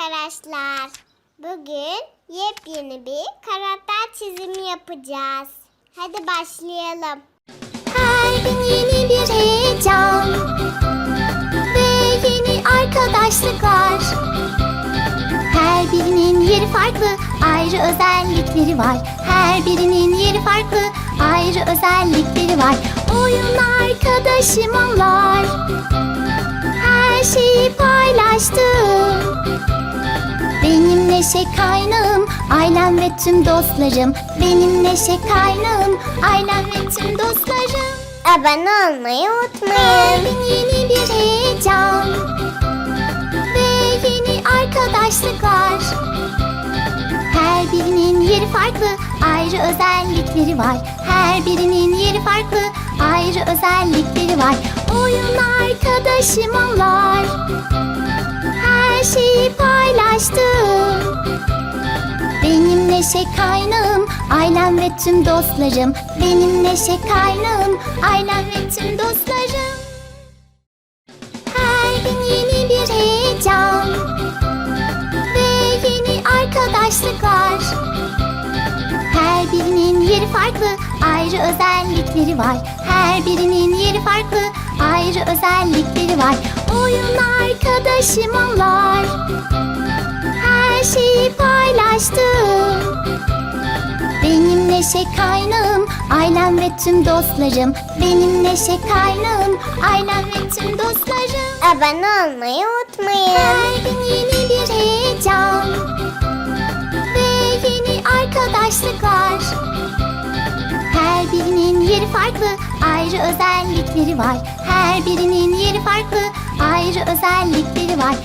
arkadaşlar. Bugün yepyeni bir karakter çizimi yapacağız. Hadi başlayalım. Her gün yeni bir heyecan ve yeni arkadaşlıklar. Her birinin yeri farklı, ayrı özellikleri var. Her birinin yeri farklı, ayrı özellikleri var. Oyun arkadaşım onlar. Her şeyi paylaştım. Benim neşe kaynağım, ailem ve tüm dostlarım. Benim neşe kaynağım, ailem ve tüm dostlarım. Abone olmayı Her unutmayın. gün yeni bir heyecan ve yeni arkadaşlıklar. Her birinin yeri farklı, ayrı özellikleri var. Her birinin yeri farklı, ayrı özellikleri var. Oyun arkadaşım onlar. Her şeyi paylaştım. Neşe kaynağım, ailem ve tüm dostlarım. Benim neşe kaynağım, ailem ve tüm dostlarım. Her gün yeni bir heyecan ve yeni arkadaşlıklar. Her birinin yeri farklı, ayrı özellikleri var. Her birinin yeri farklı, ayrı özellikleri var. Oyun arkadaşım onlar. Her şeyi paylaştım. Benim neşe kaynağım, ailem ve tüm dostlarım. Benim neşe kaynağım, ailem ve tüm dostlarım. Abone olmayı unutmayın. Her gün yeni bir heyecan ve yeni arkadaşlıklar. Her birinin yeri farklı, ayrı özellikleri var. Her birinin yeri farklı, ayrı özellikleri var.